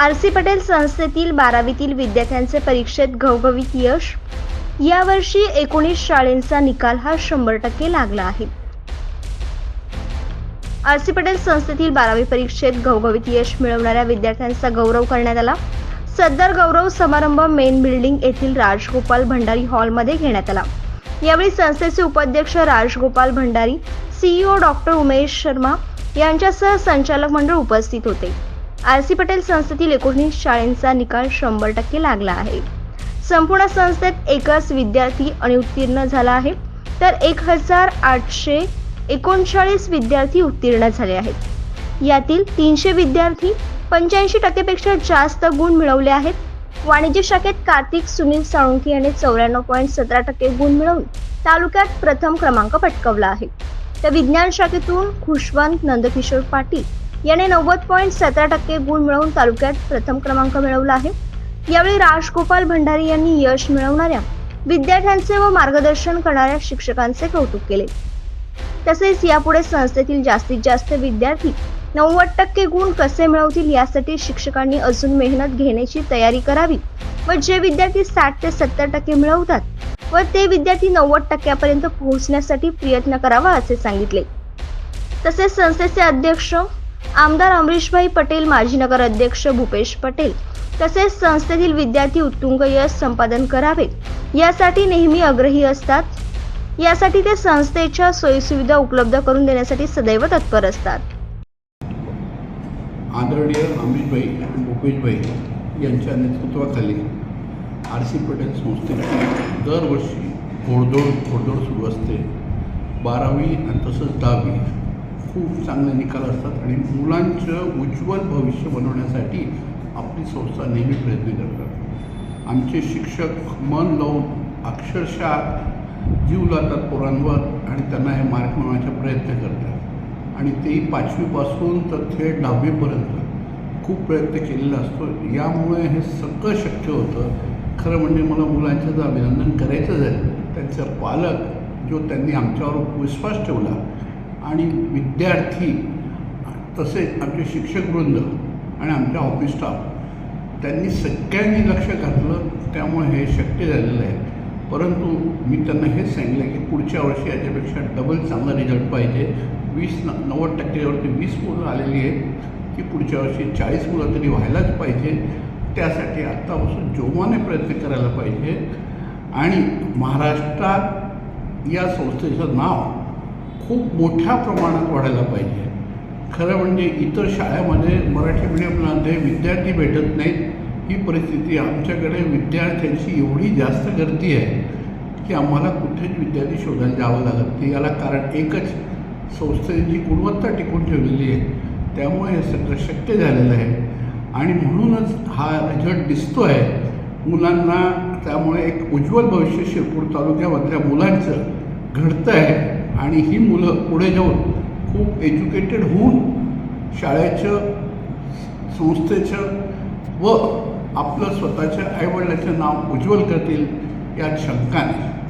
R C Patel संस्थेतील बारावीतील विद्यार्थ्यांचे परीक्षेत घवघवीत यश. यावर्षी एकोणीस शाळेंचा निकाल हा शंभर टक्के लागला आहे. आर सी पटेल संस्थेतील बारावी परीक्षेत घवघवीत यश मिळवणाऱ्या विद्यार्थ्यांचा गौरव करण्यात आला. सदर गौरव समारंभ मेन बिल्डिंग येथील राजगोपाल भंडारी हॉलमध्ये घेण्यात आला. यावेळी संस्थेचे उपाध्यक्ष राजगोपाल भंडारी सीईओ डॉक्टर उमेश शर्मा यांच्यासह संचालक मंडळ उपस्थित होते. आर सी पटेल संस्थेतील एकोणीस शाळेंचा निकाल शंभर टक्के लागला आहे. संपूर्ण संस्थेत एकच विद्यार्थी अनुत्तीर्ण झाला आहे. तर एक हजार आठशे एकोणचाळीस विद्यार्थी उत्तीर्ण झाले आहेत. यातील तीनशे विद्यार्थी पंच्याऐंशी टक्केपेक्षा जास्त गुण मिळवले आहेत. वाणिज्य शाखेत कार्तिक सुनील साळुंखे यांनी चौऱ्याण्णव पॉईंट सतरा टक्के गुण मिळवून तालुक्यात प्रथम क्रमांक पटकावला आहे. तर विज्ञान शाखेतून खुशवंत नंदकिशोर पाटील याने नव्वद पॉईंट सतरा टक्के गुण मिळवून तालुक्यात प्रथम क्रमांक मिळवला आहे. यावेळी राजगोपाल भंडारी यांनी यश मिळवणाऱ्या विद्यार्थ्यांचे व मार्गदर्शन करणाऱ्या शिक्षकांचे कौतुक केले. तसेच यापुढे संस्थेतील जास्तीत जास्त विद्यार्थी नव्वद टक्के गुण कसे मिळवतील यासाठी शिक्षकांनी अजून मेहनत घेण्याची तयारी करावी व जे विद्यार्थी साठ ते सत्तर टक्के मिळवतात व ते विद्यार्थी नव्वद टक्क्यापर्यंत पोहोचण्यासाठी प्रयत्न करावा असे सांगितले. तसेच संस्थेचे अध्यक्ष आमदार अमरीशभाई पटेल माजी नगर अध्यक्ष भूपेश पटेल तसेच संस्थेतील विद्यार्थी उत्तुंग यश संपादन करावे यासाठी नेहमी आग्रही असतात. यासाठी ते संस्थेच्या सोयीसुविधा उपलब्ध करून देण्यासाठी सदैव तत्पर असतात. आदरणीय अमितभाई आणि भूपेशभाई यांच्या नेतृत्वाखाली आर सी पटेल संस्थेची दरवर्षी घोडदौड घोडदौड सुरू असते. बारावी आणि तसंच दहावी खूप चांगले निकाल असतात आणि मुलांचं उज्ज्वल भविष्य बनवण्यासाठी आपली संस्था नेहमी प्रयत्न करतात. आमचे शिक्षक मन लावून अक्षरशः जीव लावतात पोरांवर आणि त्यांना हे मार्क मिळवण्याचा प्रयत्न करतात. आणि तेही पाचवीपासून तर थेट दहावीपर्यंत खूप प्रयत्न केलेला असतो. यामुळे हे सगळं शक्य होतं. खरं म्हणजे मला मुलांचं जर अभिनंदन करायचं झालं त्यांचा पालक जो त्यांनी आमच्यावर विश्वास ठेवला आणि विद्यार्थी तसेच आमचे शिक्षकवृंद आणि आमच्या ऑफिस स्टाफ त्यांनी सगळ्यांनी लक्ष घातलं त्यामुळे हे शक्य झालेलं आहे. परंतु मी त्यांना हेच सांगितलं की पुढच्या वर्षी याच्यापेक्षा डबल चांगला रिझल्ट पाहिजे. वीस न नव्वद टक्केवरती वीस मुलं आलेली आहेत की पुढच्या वर्षी चाळीस मुलं तरी व्हायलाच पाहिजे. त्यासाठी आत्तापासून जोमाने प्रयत्न करायला पाहिजे. आणि महाराष्ट्रात या संस्थेचं नाव खूप मोठ्या प्रमाणात वाढायला पाहिजे. खरं म्हणजे इतर शाळेमध्ये मराठी मिडियममध्ये विद्यार्थी भेटत नाहीत. ही परिस्थिती आमच्याकडे विद्यार्थ्यांची एवढी जास्त गर्दी आहे की आम्हाला कुठेच विद्यार्थी शोधायला जावं लागत नाही. याला कारण एकच संस्थेची गुणवत्ता टिकून ठेवलेली आहे. त्यामुळे हे सगळं शक्य झालेलं आहे. आणि म्हणूनच हा रिझल्ट दिसतो आहे मुलांना त्यामुळे एक उज्ज्वल भविष्य शिरपूर तालुक्यामधल्या मुलांचं घडतं आहे आणि ही मुलं पुढे जाऊन खूप एज्युकेटेड होऊन शाळेचं संस्थेचं व आपलं स्वतःच्या आईवडिलाचं नाव उज्ज्वल करतील यात शंका नाही.